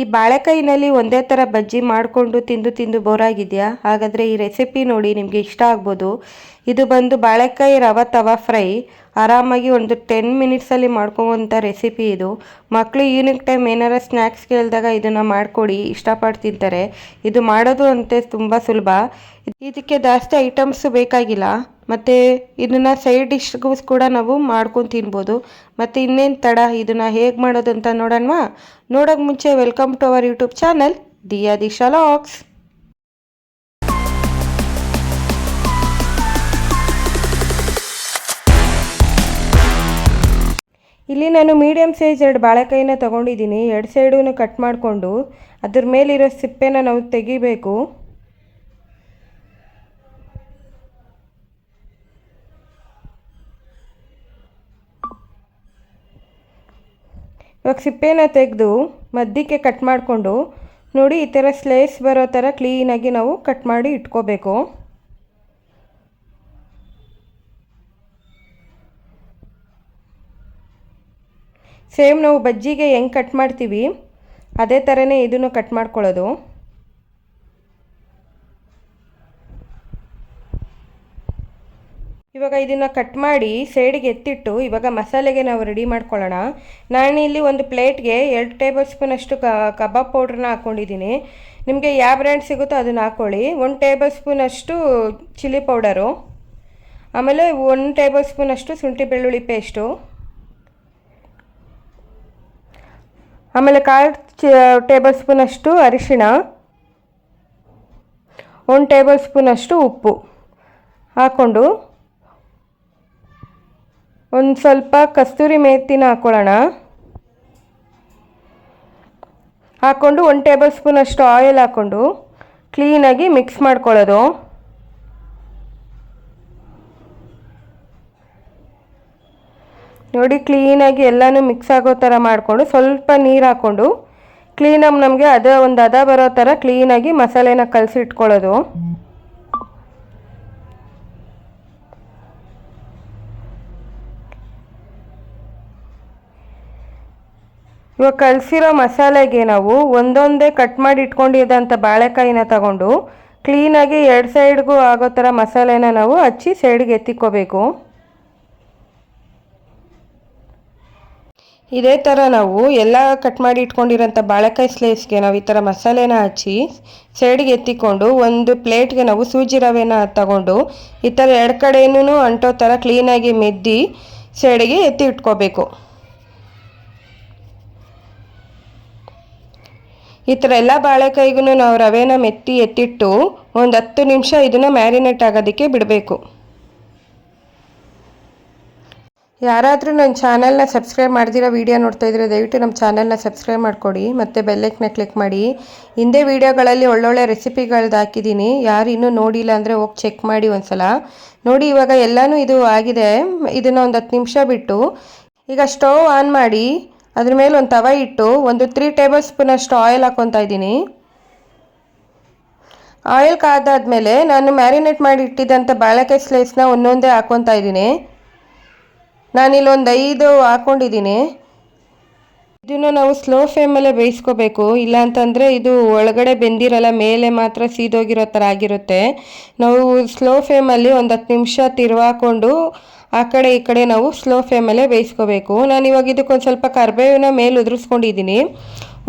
ಈ ಬಾಳೆಕಾಯಿನಲ್ಲಿ ಒಂದೇ ಥರ ಬಜ್ಜಿ ಮಾಡಿಕೊಂಡು ತಿಂದು ತಿಂದು ಬೋರಾಗಿದೆಯಾ? ಹಾಗಾದರೆ ಈ ರೆಸಿಪಿ ನೋಡಿ ನಿಮಗೆ ಇಷ್ಟ ಆಗ್ಬೋದು. ಇದು ಬಂದು ಬಾಳೆಕಾಯಿ ರವ ತವ ಫ್ರೈ. ಆರಾಮಾಗಿ ಒಂದು ಟೆನ್ ಮಿನಿಟ್ಸಲ್ಲಿ ಮಾಡ್ಕೊವಂಥ ರೆಸಿಪಿ ಇದು. ಮಕ್ಕಳು ಈವ್ನಿಂಗ್ ಟೈಮ್ ಏನಾರ ಸ್ನ್ಯಾಕ್ಸ್ ಕೇಳಿದಾಗ ಇದನ್ನು ಮಾಡಿಕೊಡಿ. ಇಷ್ಟಪಟ್ಟು ತಿಂತಾರೆ. ಇದು ಮಾಡೋದು ಅಂತೆ ತುಂಬ ಸುಲಭ. ಇದಕ್ಕೆ ಜಾಸ್ತಿ ಐಟಮ್ಸು ಬೇಕಾಗಿಲ್ಲ. ಮತ್ತು ಇದನ್ನು ಸೈಡ್ ಡಿಶ್ಗೂ ಕೂಡ ನಾವು ಮಾಡ್ಕೊಂಡು ತಿನ್ಬೋದು. ಮತ್ತು ಇನ್ನೇನು ತಡ? ಇದನ್ನು ಹೇಗೆ ಮಾಡೋದು ಅಂತ ನೋಡೋಣವಾ? ನೋಡೋಕೆ ಮುಂಚೆ welcome to our YouTube channel Diya Disha locks ಇಲ್ಲಿ ನಾನು ಮೀಡಿಯಮ್ ಸೈಜ್ ಎರಡು ಬಾಳೆಕಾಯಿನ ತೊಗೊಂಡಿದ್ದೀನಿ. ಎರಡು ಸೈಡೂ ಕಟ್ ಮಾಡಿಕೊಂಡು ಅದ್ರ ಮೇಲಿರೋ ಸಿಪ್ಪೆನ ನಾವು ತೆಗಿಬೇಕು. ಇವಾಗ ಸಿಪ್ಪೆನ ತೆಗೆದು ಮಧ್ಯಕ್ಕೆ ಕಟ್ ಮಾಡಿಕೊಂಡು ನೋಡಿ ಈ ಥರ ಸ್ಲೈಸ್ ಬರೋ ಥರ ಕ್ಲೀನಾಗಿ ನಾವು ಕಟ್ ಮಾಡಿ ಇಟ್ಕೋಬೇಕು. ಸೇಮ್ ನಾವು ಬಜ್ಜಿಗೆ ಹೆಂಗೆ ಕಟ್ ಮಾಡ್ತೀವಿ, ಅದೇ ಥರನೇ ಇದನ್ನು ಕಟ್ ಮಾಡ್ಕೊಳ್ಳೋದು. ಇವಾಗ ಇದನ್ನು ಕಟ್ ಮಾಡಿ ಸೈಡಿಗೆ ಎತ್ತಿಟ್ಟು ಇವಾಗ ಮಸಾಲೆಗೆ ನಾವು ರೆಡಿ ಮಾಡ್ಕೊಳ್ಳೋಣ. ನಾನಿಲ್ಲಿ ಒಂದು ಪ್ಲೇಟ್ಗೆ ಎರಡು ಟೇಬಲ್ ಸ್ಪೂನ್ ಅಷ್ಟು ಕಬಾಬ್ ಪೌಡ್ರನ್ನ ಹಾಕ್ಕೊಂಡಿದ್ದೀನಿ ನಿಮಗೆ ಯಾವ ಬ್ರ್ಯಾಂಡ್ ಸಿಗುತ್ತೋ ಅದನ್ನು ಹಾಕ್ಕೊಳ್ಳಿ ಒಂದು ಟೇಬಲ್ ಸ್ಪೂನ್ ಅಷ್ಟು ಚಿಲ್ಲಿ ಪೌಡರು ಆಮೇಲೆ ಒಂದು ಟೇಬಲ್ ಸ್ಪೂನ್ ಅಷ್ಟು ಶುಂಠಿ ಬೆಳ್ಳುಳ್ಳಿ ಪೇಸ್ಟು ಆಮೇಲೆ ಕಾಲು ಟೇಬಲ್ ಟೇಬಲ್ ಸ್ಪೂನಷ್ಟು ಅರಿಶಿಣ. ಒಂದು ಟೇಬಲ್ ಸ್ಪೂನ್ ಅಷ್ಟು ಉಪ್ಪು ಹಾಕ್ಕೊಂಡು ಒಂದು ಸ್ವಲ್ಪ ಕಸ್ತೂರಿ ಮೇಥಿನ ಹಾಕ್ಕೊಳ್ಳೋಣ ಹಾಕ್ಕೊಂಡು ಒಂದು ಟೇಬಲ್ ಸ್ಪೂನಷ್ಟು ಆಯಿಲ್ ಹಾಕ್ಕೊಂಡು ಕ್ಲೀನಾಗಿ ಮಿಕ್ಸ್ ಮಾಡ್ಕೊಳ್ಳೋದು. ನೋಡಿ, ಕ್ಲೀನಾಗಿ ಎಲ್ಲನೂ ಮಿಕ್ಸ್ ಆಗೋ ಥರ ಮಾಡಿಕೊಂಡು ಸ್ವಲ್ಪ ನೀರು ಹಾಕ್ಕೊಂಡು ಕ್ಲೀನಾಗಿ ನಮಗೆ ಅದ ಒಂದು ಅದ ಬರೋ ಥರ ಕ್ಲೀನಾಗಿ ಮಸಾಲೆನ ಕಲಸಿ ಇಟ್ಕೊಳ್ಳೋದು ಇವಾಗ ಕಲಸಿರೋ ಮಸಾಲೆಗೆ ನಾವು ಒಂದೊಂದೇ ಕಟ್ ಮಾಡಿ ಇಟ್ಕೊಂಡಿದ್ದಂಥ ಬಾಳೆಕಾಯಿನ ತಗೊಂಡು ಕ್ಲೀನಾಗಿ ಎರಡು ಸೈಡ್ಗೂ ಆಗೋ ಥರ ಮಸಾಲೆನ ನಾವು ಹಚ್ಚಿ ಸೈಡ್ಗೆ ಎತ್ತಿಕೋಬೇಕು ಇದೇ ಥರ ನಾವು ಎಲ್ಲ ಕಟ್ ಮಾಡಿ ಇಟ್ಕೊಂಡಿರೋಂಥ ಬಾಳೆಕಾಯಿ ಸ್ಲೈಸ್ಗೆ ನಾವು ಈ ಥರ ಮಸಾಲೆನ ಹಚ್ಚಿ ಸೈಡ್ಗೆ ಎತ್ತಿಕೊಂಡು ಒಂದು ಪ್ಲೇಟ್ಗೆ ನಾವು ಸೂಜಿ ರವೆನ ತಗೊಂಡು ಈ ಥರ ಎರಡು ಕಡೆಯೂ ಅಂಟೋ ಥರ ಕ್ಲೀನಾಗಿ ಮೆದ್ದಿ ಸೈಡಿಗೆ ಎತ್ತಿ ಇಟ್ಕೋಬೇಕು. ಈ ಥರ ಎಲ್ಲ ಬಾಳೆಕಾಯಿಗೂ ನಾವು ರವೆನ ಮೆತ್ತಿ ಎತ್ತಿಟ್ಟು ಒಂದು ಹತ್ತು ನಿಮಿಷ ಇದನ್ನು ಮ್ಯಾರಿನೇಟ್ ಆಗೋದಕ್ಕೆ ಬಿಡಬೇಕು. ಯಾರಾದರೂ ನನ್ನ ಚಾನಲ್ನ ಸಬ್ಸ್ಕ್ರೈಬ್ ಮಾಡ್ದಿರೋ ವೀಡಿಯೋ ನೋಡ್ತಾ ಇದ್ರೆ ದಯವಿಟ್ಟು ನಮ್ಮ ಚಾನಲ್ನ ಸಬ್ಸ್ಕ್ರೈಬ್ ಮಾಡಿಕೊಡಿ ಮತ್ತು ಬೆಲ್ಲೈಕ್ನ ಕ್ಲಿಕ್ ಮಾಡಿ. ಹಿಂದೆ ವೀಡಿಯೋಗಳಲ್ಲಿ ಒಳ್ಳೊಳ್ಳೆ ರೆಸಿಪಿಗಳ್ದು ಹಾಕಿದ್ದೀನಿ. ಯಾರು ಇನ್ನೂ ನೋಡಿಲ್ಲ ಅಂದರೆ ಹೋಗಿ ಚೆಕ್ ಮಾಡಿ ಒಂದು ಸಲ ನೋಡಿ, ಇವಾಗ ಎಲ್ಲನೂ ಇದು ಆಗಿದೆ. ಇದನ್ನು ಒಂದು ಹತ್ತು ನಿಮಿಷ ಬಿಟ್ಟು ಈಗ ಸ್ಟವ್ ಆನ್ ಮಾಡಿ ಅದ್ರ ಮೇಲೆ ಒಂದು ತವ ಇಟ್ಟು ಒಂದು ತ್ರೀ ಟೇಬಲ್ ಸ್ಪೂನಷ್ಟು ಆಯಿಲ್ ಹಾಕ್ಕೊತಾ ಇದ್ದೀನಿ. ಆಯಿಲ್ ಕಾದಾದ್ಮೇಲೆ ನಾನು ಮ್ಯಾರಿನೇಟ್ ಮಾಡಿ ಇಟ್ಟಿದ್ದಂಥ ಬಾಳೆಕಾಯಿ ಸ್ಲೈಸ್ನ ಒಂದೊಂದೇ ಹಾಕ್ಕೊತಾ ಇದ್ದೀನಿ. ನಾನಿಲ್ಲೊಂದು ಐದು ಹಾಕ್ಕೊಂಡಿದ್ದೀನಿ ಇದನ್ನು ನಾವು ಸ್ಲೋ ಫ್ಲೇಮಲ್ಲೇ ಬೇಯಿಸ್ಕೋಬೇಕು. ಇಲ್ಲ ಅಂತಂದರೆ ಇದು ಒಳಗಡೆ ಬೆಂದಿರಲ್ಲ, ಮೇಲೆ ಮಾತ್ರ ಸೀದೋಗಿರೋ ಥರ ಆಗಿರುತ್ತೆ. ನಾವು ಸ್ಲೋ ಫ್ಲೇಮಲ್ಲಿ ಒಂದು ಹತ್ತು ನಿಮಿಷ ತಿರುವಾಕೊಂಡು ಆ ಕಡೆ ಈ ಕಡೆ ನಾವು ಸ್ಲೋ ಫ್ಲೇಮಲ್ಲೇ ಬೇಯಿಸ್ಕೋಬೇಕು. ನಾನು ಇವಾಗ ಇದಕ್ಕೊಂದು ಸ್ವಲ್ಪ ಕರ್ಬೇವಿನ ಮೇಲೆ ಉದುರಿಸ್ಕೊಂಡಿದ್ದೀನಿ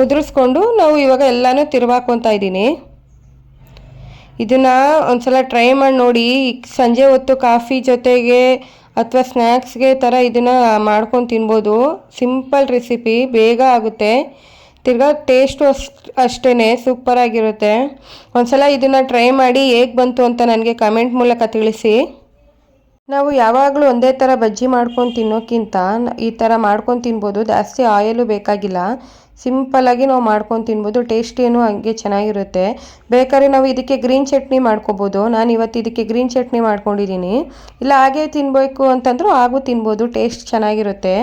ಉದುರಿಸ್ಕೊಂಡು ನಾವು ಇವಾಗ ಎಲ್ಲನೂ ತಿರುವಾಕೊತಾ ಇದ್ದೀನಿ ಇದನ್ನು ಒಂದ್ಸಲ ಟ್ರೈ ಮಾಡಿ ನೋಡಿ. ಸಂಜೆ ಹೊತ್ತು ಕಾಫಿ ಜೊತೆಗೆ ಅಥವಾ ಸ್ನ್ಯಾಕ್ಸ್ಗೆ ಥರ ಇದನ್ನು ಮಾಡ್ಕೊಂಡು ತಿನ್ಬೋದು. ಸಿಂಪಲ್ ರೆಸಿಪಿ ಬೇಗ ಆಗುತ್ತೆ. ತಿರ್ಗಾ ಟೇಸ್ಟು ಅಷ್ಟು ಅಷ್ಟೇ ಸೂಪರಾಗಿರುತ್ತೆ ಒಂದ್ಸಲ ಇದನ್ನು ಟ್ರೈ ಮಾಡಿ ಹೇಗೆ ಬಂತು ಅಂತ ನನಗೆ ಕಮೆಂಟ್ ಮೂಲಕ ತಿಳಿಸಿ. ನಾವು ಯಾವಾಗಲೂ ಒಂದೇ ಥರ ಬಜ್ಜಿ ಮಾಡ್ಕೊಂಡು ತಿನ್ನೋಕ್ಕಿಂತ ಈ ಥರ ಮಾಡ್ಕೊಂಡು ತಿನ್ಬೋದು. ಜಾಸ್ತಿ ಆಯಿಲು ಬೇಕಾಗಿಲ್ಲ. ಸಿಂಪಲ್ಲಾಗಿ ನಾವು ಮಾಡ್ಕೊಂಡು ತಿನ್ಬೋದು. ಟೇಸ್ಟಿಯೂ ಹಂಗೆ ಚೆನ್ನಾಗಿರುತ್ತೆ. ಬೇಕಾದ್ರೆ ನಾವು ಇದಕ್ಕೆ ಗ್ರೀನ್ ಚಟ್ನಿ ಮಾಡ್ಕೋಬೋದು. ನಾನು ಇವತ್ತು ಇದಕ್ಕೆ ಗ್ರೀನ್ ಚಟ್ನಿ ಮಾಡ್ಕೊಂಡಿದ್ದೀನಿ. ಇಲ್ಲ, ಹಾಗೆ ತಿನ್ನಬೇಕು ಅಂತಂದರೂ ಹಾಗೂ ತಿನ್ಬೋದು. ಟೇಸ್ಟ್ ಚೆನ್ನಾಗಿರುತ್ತೆ.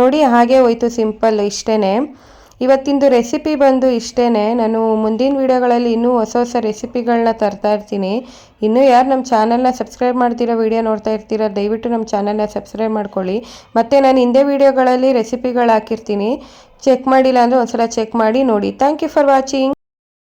ನೋಡಿ, ಹಾಗೆ ಹೋಯ್ತು ಸಿಂಪಲ್ ಇಷ್ಟೇ ಇವತ್ತಿಂದು ರೆಸಿಪಿ ಬಂದು ಇಷ್ಟೇ ನಾನು ಮುಂದಿನ ವೀಡಿಯೋಗಳಲ್ಲಿ ಇನ್ನೂ ಹೊಸ ಹೊಸ ರೆಸಿಪಿಗಳನ್ನ ತರ್ತಾ ಇರ್ತೀನಿ. ಇನ್ನೂ ಯಾರು ನಮ್ಮ ಚಾನಲ್ನ ಸಬ್ಸ್ಕ್ರೈಬ್ ಮಾಡ್ತಿರೋ ವೀಡಿಯೋ ನೋಡ್ತಾ ಇರ್ತೀರ, ದಯವಿಟ್ಟು ನಮ್ಮ ಚಾನಲ್ನ ಸಬ್ಸ್ಕ್ರೈಬ್ ಮಾಡ್ಕೊಳ್ಳಿ. ಮತ್ತು ನಾನು ಹಿಂದೆ ವೀಡಿಯೋಗಳಲ್ಲಿ ರೆಸಿಪಿಗಳು ಹಾಕಿರ್ತೀನಿ. ಚೆಕ್ ಮಾಡಿಲ್ಲ ಅಂದರೆ ಒಂದ್ಸಲ ಚೆಕ್ ಮಾಡಿ ನೋಡಿ. Thank you for watching